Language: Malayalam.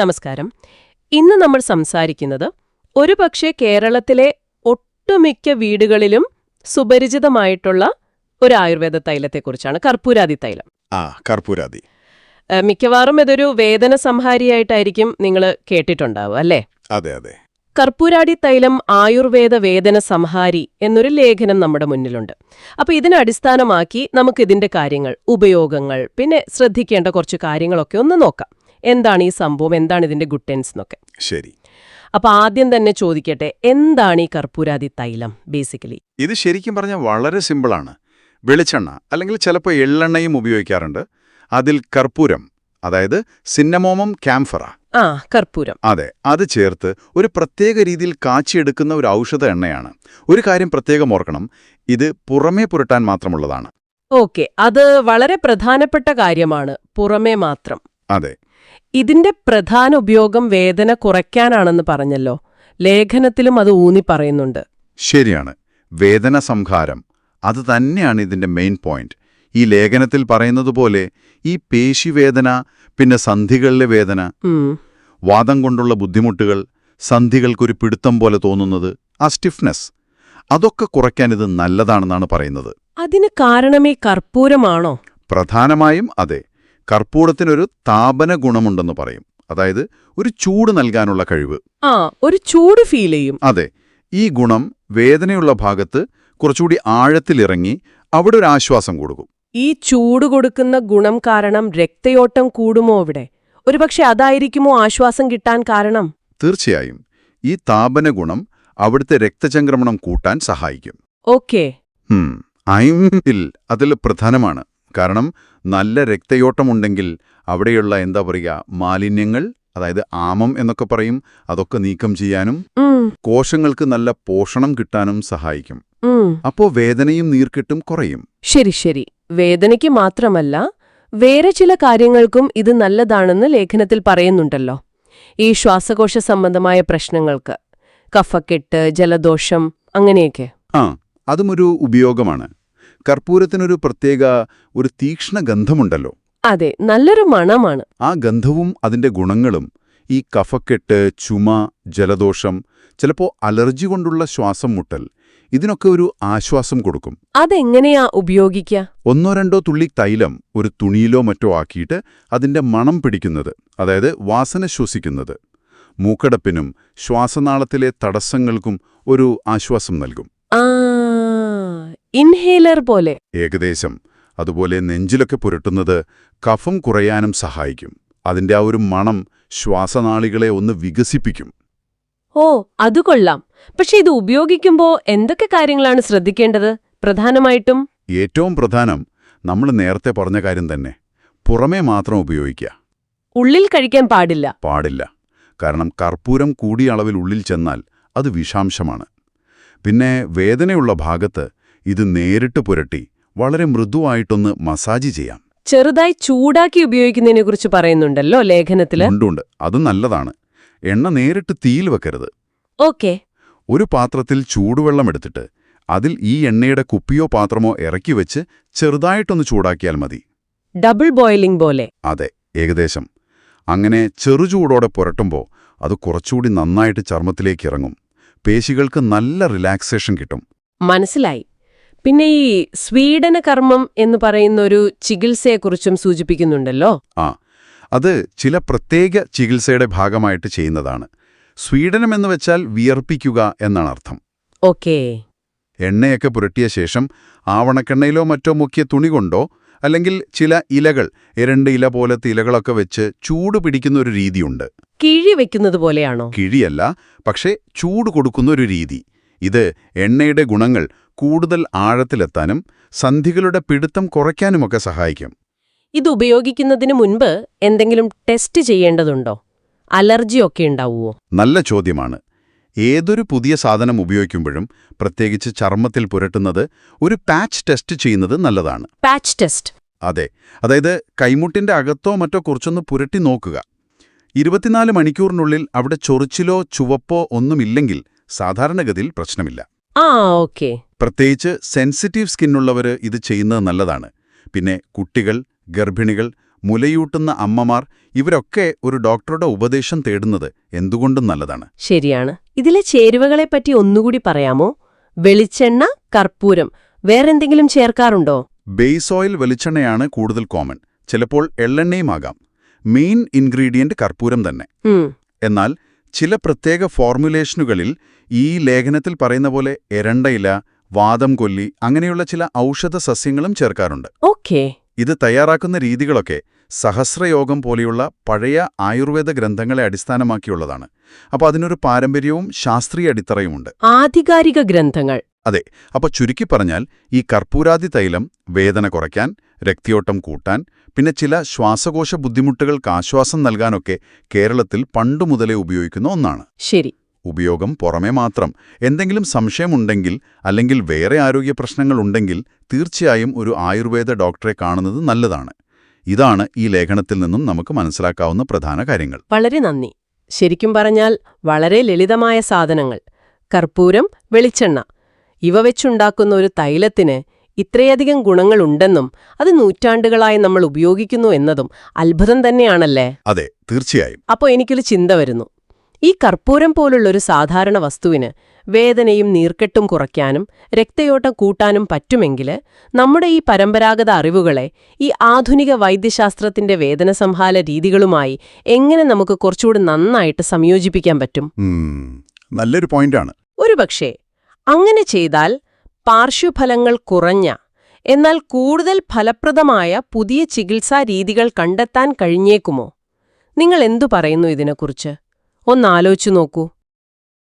നമസ്കാരം. ഇന്ന് നമ്മൾ സംസാരിക്കുന്നത് ഒരുപക്ഷെ കേരളത്തിലെ ഒട്ടുമിക്ക വീടുകളിലും സുപരിചിതമായിട്ടുള്ള ഒരു ആയുർവേദ തൈലത്തെക്കുറിച്ചാണ് കർപ്പൂരാതി തൈലം. ആ കർപ്പൂരാതി. മിക്കവാറും ഇതൊരു വേദന സംഹാരിയായിട്ടായിരിക്കും നിങ്ങൾ കേട്ടിട്ടുണ്ടാവുക അല്ലേ? അതെ അതെ. കർപ്പൂരാടി തൈലം ആയുർവേദ വേദന സംഹാരി എന്നൊരു ലേഖനം നമ്മുടെ മുന്നിലുണ്ട്. അപ്പോൾ ഇതിനെ അടിസ്ഥാനമാക്കി നമുക്ക് ഇതിന്റെ കാര്യങ്ങൾ ഉപയോഗങ്ങൾ പിന്നെ ശ്രദ്ധിക്കേണ്ട കുറച്ച് കാര്യങ്ങളൊക്കെ ഒന്ന് നോക്കാം. എന്താണ് ഈ സംഭവം? എന്താണ് ഇതിന്റെ ഗുട്ടൻസ് എന്നൊക്കെ? ശരി. അപ്പൊ ആദ്യം തന്നെ ചോദിക്കട്ടെ എന്താണ് ഈ കർപ്പൂരാതി തൈലം ബേസിക്കലി ഇത് ശരിക്കും പറഞ്ഞാൽ വളരെ സിമ്പിളാണ് വെളിച്ചെണ്ണ അല്ലെങ്കിൽ ചിലപ്പോൾ എള്ളെണ്ണയും ഉപയോഗിക്കാറുണ്ട്. അതിൽ കർപ്പൂരം അതായത് സിന്നമോമം ക്യാംഫറ. ആ കർപ്പൂരം. അതെ അത് ചേർത്ത് ഒരു പ്രത്യേക രീതിയിൽ കാച്ചിയെടുക്കുന്ന ഒരു ഔഷധ എണ്ണയാണ്. ഒരു കാര്യം പ്രത്യേകം ഓർക്കണം ഇത് പുറമേ പുരട്ടാൻ മാത്രമുള്ളതാണ്. ഓക്കെ അത് വളരെ പ്രധാനപ്പെട്ട കാര്യമാണ് പുറമേ മാത്രം. അതെ. ഇതിന്റെ പ്രധാന ഉപയോഗം വേദന കുറയ്ക്കാനാണെന്ന് പറഞ്ഞല്ലോ. ലേഖനത്തിലും അത് ഊന്നി പറയുന്നുണ്ട്. ശരിയാണ്. വേദന സംഹാരം. അത് തന്നെയാണ് ഇതിന്റെ മെയിൻ പോയിന്റ് ഈ ലേഖനത്തിൽ പറയുന്നതുപോലെ ഈ പേശിവേദന പിന്നെ സന്ധികളിലെ വേദന വാദം കൊണ്ടുള്ള ബുദ്ധിമുട്ടുകൾ സന്ധികൾക്കൊരു പിടുത്തം പോലെ തോന്നുന്നത് ആ സ്റ്റിഫ്നെസ് അതൊക്കെ കുറയ്ക്കാൻ ഇത് നല്ലതാണെന്നാണ് പറയുന്നത്. അതിന് കാരണമേ കർപ്പൂരമാണോ? പ്രധാനമായും അതെ. കർപ്പൂരത്തിനൊരു താപന ഗുണമുണ്ടെന്ന് പറയും. അതായത് ഒരു ചൂട് നൽകാനുള്ള കഴിവ്. ആ ഒരു ചൂട് ഫീൽ ചെയ്യും. അതെ. ഈ ഗുണം വേദനയുള്ള ഭാഗത്ത് കുറച്ചുകൂടി ആഴത്തിലിറങ്ങി അവിടെ ഒരു ആശ്വാസം കൊടുക്കും. ഈ ചൂട് കൊടുക്കുന്ന ഗുണം കാരണം രക്തയോട്ടം കൂടുമോ അവിടെ? ഒരുപക്ഷെ അതായിരിക്കുമോ ആശ്വാസം കിട്ടാൻ കാരണം? തീർച്ചയായും. ഈ താപന ഗുണം അവിടുത്തെ രക്തചംക്രമണം കൂട്ടാൻ സഹായിക്കും. ഓക്കെ. ഐമിൽ അതിൽ പ്രധാനമാണ്. കാരണം നല്ല രക്തയോട്ടമുണ്ടെങ്കിൽ അവിടെയുള്ള എന്താ പറയുക മാലിന്യങ്ങൾ അതായത് ആമം എന്നൊക്കെ പറയും അതൊക്കെ നീക്കം ചെയ്യാനും കോശങ്ങൾക്ക് നല്ല പോഷണം കിട്ടാനും സഹായിക്കും. അപ്പോ വേദനയും നീർക്കെട്ടും കുറയും. ശരി ശരി. വേദനയ്ക്ക് മാത്രമല്ല വേറെ ചില കാര്യങ്ങൾക്കും ഇത് നല്ലതാണെന്ന് ലേഖനത്തിൽ പറയുന്നുണ്ടല്ലോ. ഈ ശ്വാസകോശ സംബന്ധമായ പ്രശ്നങ്ങൾക്ക് കഫക്കെട്ട് ജലദോഷം അങ്ങനെയൊക്കെ. ആ അതുമൊരു ഉപയോഗമാണ്. കർപ്പൂരത്തിനൊരു പ്രത്യേക ഒരു തീക്ഷ്ണ ഗന്ധമുണ്ടല്ലോ. അതെ നല്ലൊരു മണമാണ്. ആ ഗന്ധവും അതിന്റെ ഗുണങ്ങളും ഈ കഫക്കെട്ട് ചുമ ജലദോഷം ചിലപ്പോ അലർജി കൊണ്ടുള്ള ശ്വാസം മുട്ടൽ ഇതിനൊക്കെ ഒരു ആശ്വാസം കൊടുക്കും. അതെങ്ങനെയാ ഉപയോഗിക്ക? ഒന്നോ രണ്ടോ തുള്ളി തൈലം ഒരു തുണിയിലോ മറ്റോ ആക്കിയിട്ട് അതിന്റെ മണം പിടിക്കുന്നത് അതായത് വാസന ശ്വസിക്കുന്നത്. മൂക്കടപ്പിനും ശ്വാസനാളത്തിലെ തടസ്സങ്ങൾക്കും ഒരു ആശ്വാസം നൽകും. ഇൻഹേലർ പോലെ. ഏകദേശം. അതുപോലെ നെഞ്ചിലൊക്കെ പുരട്ടുന്നത് കഫം കുറയാനും സഹായിക്കും. അതിന്റെ ആ ഒരു മണം ശ്വാസനാളികളെ ഒന്ന് വികസിപ്പിക്കും. ഓ അത് കൊള്ളാം. പക്ഷെ ഇത് ഉപയോഗിക്കുമ്പോൾ എന്തൊക്കെ കാര്യങ്ങളാണ് ശ്രദ്ധിക്കേണ്ടത്? പ്രധാനമായിട്ടും? ഏറ്റവും പ്രധാനം നമ്മൾ നേരത്തെ പറഞ്ഞ കാര്യം തന്നെ. പുറമേ മാത്രം ഉപയോഗിക്കുക ഉള്ളിൽ കഴിക്കാൻ പാടില്ല. പാടില്ല. കാരണം കർപ്പൂരം കൂടിയ അളവിൽ ഉള്ളിൽ ചെന്നാൽ അത് വിഷാംശമാണ്. പിന്നെ വേദനയുള്ള ഭാഗത്ത് ഇത് നേരിട്ട് പുരട്ടി വളരെ മൃദുവായിട്ടൊന്ന് മസാജ് ചെയ്യാം. ചെറുതായി ചൂടാക്കി ഉപയോഗിക്കുന്നതിനെ കുറിച്ച് പറയുന്നുണ്ടല്ലോ ലേഖനത്തിൽ ഉണ്ടുണ്ട് അത് നല്ലതാണ്. എണ്ണ നേരിട്ട് തീയിൽ വെക്കരുത്. ഓക്കെ. ഒരു പാത്രത്തിൽ ചൂടുവെള്ളം എടുത്തിട്ട് അതിൽ ഈ എണ്ണയുടെ കുപ്പിയോ പാത്രമോ ഇറക്കി വെച്ച് ചെറുതായിട്ടൊന്ന് ചൂടാക്കിയാൽ മതി. ഡബിൾ ബോയിലിംഗ് പോലെ. അതെ ഏകദേശം. അങ്ങനെ ചെറുചൂടോടെ പുരട്ടുമ്പോൾ അത് കുറച്ചുകൂടി നന്നായിട്ട് ചർമ്മത്തിലേക്ക് ഇറങ്ങും. പേശികൾക്ക് നല്ല റിലാക്സേഷൻ കിട്ടും. മനസ്സിലായി. പിന്നെ ഈ സ്വീഡന കർമ്മം എന്ന് പറയുന്ന ഒരു ചികിത്സയെക്കുറിച്ചും സൂചിപ്പിക്കുന്നുണ്ടല്ലോ? ആ അത് ചില പ്രത്യേക ചികിത്സയുടെ ഭാഗമായിട്ട് ചെയ്യുന്നതാണ്. സ്വീഡനം എന്ന് വെച്ചാൽ വിയർപ്പിക്കുക എന്നാണ് അർത്ഥം. ഓക്കേ. എണ്ണയൊക്കെ പുരട്ടിയ ശേഷം ആവണക്കെണ്ണയിലോ മറ്റോ മുക്കിയ തുണി കൊണ്ടോ അല്ലെങ്കിൽ ചില ഇലകൾ ഇരണ്ട് ഇല പോലത്തെ ഇലകളൊക്കെ വെച്ച് ചൂട് പിടിക്കുന്ന ഒരു രീതിയുണ്ട്. കിഴി വെക്കുന്നത് പോലെയാണോ? കിഴിയല്ല പക്ഷേ ചൂട് കൊടുക്കുന്ന ഒരു രീതി. ഇത് എണ്ണയുടെ ഗുണങ്ങൾ കൂടുതൽ ആഴത്തിലെത്താനും സന്ധികളുടെ പിടുത്തം കുറയ്ക്കാനുമൊക്കെ സഹായിക്കും. ഇത് ഉപയോഗിക്കുന്നതിന് മുൻപ് എന്തെങ്കിലും ടെസ്റ്റ് ചെയ്യേണ്ടതുണ്ടോ? അലർജിയൊക്കെ ഉണ്ടാവുമോ നല്ല ചോദ്യമാണ്. ഏതൊരു പുതിയ സാധനം ഉപയോഗിക്കുമ്പോഴും പ്രത്യേകിച്ച് ചർമ്മത്തിൽ പുരട്ടുന്നത് ഒരു പാച്ച് ടെസ്റ്റ് ചെയ്യുന്നത് നല്ലതാണ്. Patch test. അതെ അതായത് കൈമുട്ടിന്റെ അകത്തോ മറ്റോ കുറച്ചൊന്ന് പുരട്ടി നോക്കുക. ഇരുപത്തിനാല് മണിക്കൂറിനുള്ളിൽ അവിടെ ചൊറിച്ചിലോ ചുവപ്പോ ഒന്നുമില്ലെങ്കിൽ സാധാരണഗതിയിൽ പ്രശ്നമില്ല. ആ ഓക്കെ. പ്രത്യേകിച്ച് സെൻസിറ്റീവ് സ്കിന്നുള്ളവര് ഇത് ചെയ്യുന്നത് നല്ലതാണ്. പിന്നെ കുട്ടികൾ ഗർഭിണികൾ മുലയൂട്ടുന്ന അമ്മമാർ ഇവരൊക്കെ ഒരു ഡോക്ടറുടെ ഉപദേശം തേടുന്നത് എന്തുകൊണ്ടും നല്ലതാണ്. ശരിയാണ്. ഇതിലെ ചേരുവകളെ പറ്റി ഒന്നുകൂടി പറയാമോ? വെളിച്ചെണ്ണ കർപ്പൂരം വേറെന്തെങ്കിലും ചേർക്കാറുണ്ടോ? ബേസ് ഓയിൽ വെളിച്ചെണ്ണയാണ് കൂടുതൽ കോമൺ. ചിലപ്പോൾ എള്ളെണ്ണയുമാകാം. മെയിൻ ഇൻഗ്രീഡിയന്റ് കർപ്പൂരം തന്നെ. എന്നാൽ ചില പ്രത്യേക ഫോർമുലേഷനുകളിൽ ഈ ലേഖനത്തിൽ പറയുന്ന പോലെ എരണ്ടയില വാദം കൊല്ലി അങ്ങനെയുള്ള ചില ഔഷധ സസ്യങ്ങളും ചേർക്കാറുണ്ട്. ഓക്കേ. ഇത് തയ്യാറാക്കുന്ന രീതികളൊക്കെ സഹസ്രയോഗം പോലെയുള്ള പഴയ ആയുർവേദ ഗ്രന്ഥങ്ങളെ അടിസ്ഥാനമാക്കിയുള്ളതാണ്. അപ്പോൾ അതിനൊരു പാരമ്പര്യവും ശാസ്ത്രീയ അടിത്തറയുമുണ്ട്. ആധികാരിക ഗ്രന്ഥങ്ങൾ. അതെ അപ്പോൾ ചുരുക്കി പറഞ്ഞാൽ ഈ കർപ്പൂരാദി തൈലം വേദന കുറയ്ക്കാൻ രക്തയോട്ടം കൂട്ടാൻ പിന്നെ ചില ശ്വാസകോശ ബുദ്ധിമുട്ടുകൾക്ക് ആശ്വാസം നൽകാനൊക്കെ കേരളത്തിൽ പണ്ടുമുതലേ ഉപയോഗിക്കുന്ന ഒന്നാണ്. ശരി. ഉപയോഗം പുറമേ മാത്രം. എന്തെങ്കിലും സംശയമുണ്ടെങ്കിൽ അല്ലെങ്കിൽ വേറെ ആരോഗ്യ പ്രശ്നങ്ങളുണ്ടെങ്കിൽ തീർച്ചയായും ഒരു ആയുർവേദ ഡോക്ടറെ കാണുന്നത് നല്ലതാണ്. ഇതാണ് ഈ ലേഖനത്തിൽ നിന്നും നമുക്ക് മനസ്സിലാക്കാവുന്ന പ്രധാന കാര്യങ്ങൾ. വളരെ നന്ദി. ശരിക്കും പറഞ്ഞാൽ വളരെ ലളിതമായ സാധനങ്ങൾ. കർപ്പൂരം വെളിച്ചെണ്ണ. ഇവ വെച്ചുണ്ടാക്കുന്ന ഒരു തൈലത്തിന് ഇത്രയധികം ഗുണങ്ങളുണ്ടെന്നും അത് നൂറ്റാണ്ടുകളായി നമ്മൾ ഉപയോഗിക്കുന്നു എന്നതും അത്ഭുതം തന്നെയാണല്ലേ? അതെ തീർച്ചയായും. അപ്പോൾ എനിക്കൊരു ചിന്ത വരുന്നു. ഈ കർപ്പൂരം പോലുള്ളൊരു സാധാരണ വസ്തുവിന് വേദനയും നീർക്കെട്ടും കുറയ്ക്കാനും രക്തയോട്ടം കൂട്ടാനും പറ്റുമെങ്കിൽ നമ്മുടെ ഈ പരമ്പരാഗത അറിവുകളെ ഈ ആധുനിക വൈദ്യശാസ്ത്രത്തിന്റെ വേദന സംഹാര രീതികളുമായി എങ്ങനെ നമുക്ക് കുറച്ചുകൂടി നന്നായിട്ട് സംയോജിപ്പിക്കാൻ പറ്റും? നല്ലൊരു പോയിന്റാണ്. ഒരുപക്ഷേ അങ്ങനെ ചെയ്താൽ പാർശ്വഫലങ്ങൾ കുറഞ്ഞ എന്നാൽ കൂടുതൽ ഫലപ്രദമായ പുതിയ ചികിത്സാ രീതികൾ കണ്ടെത്താൻ കഴിഞ്ഞേക്കുമോ? നിങ്ങൾ എന്തു പറയുന്നു ഇതിനെക്കുറിച്ച്? ഒന്നാലോചിച്ചു നോക്കൂ.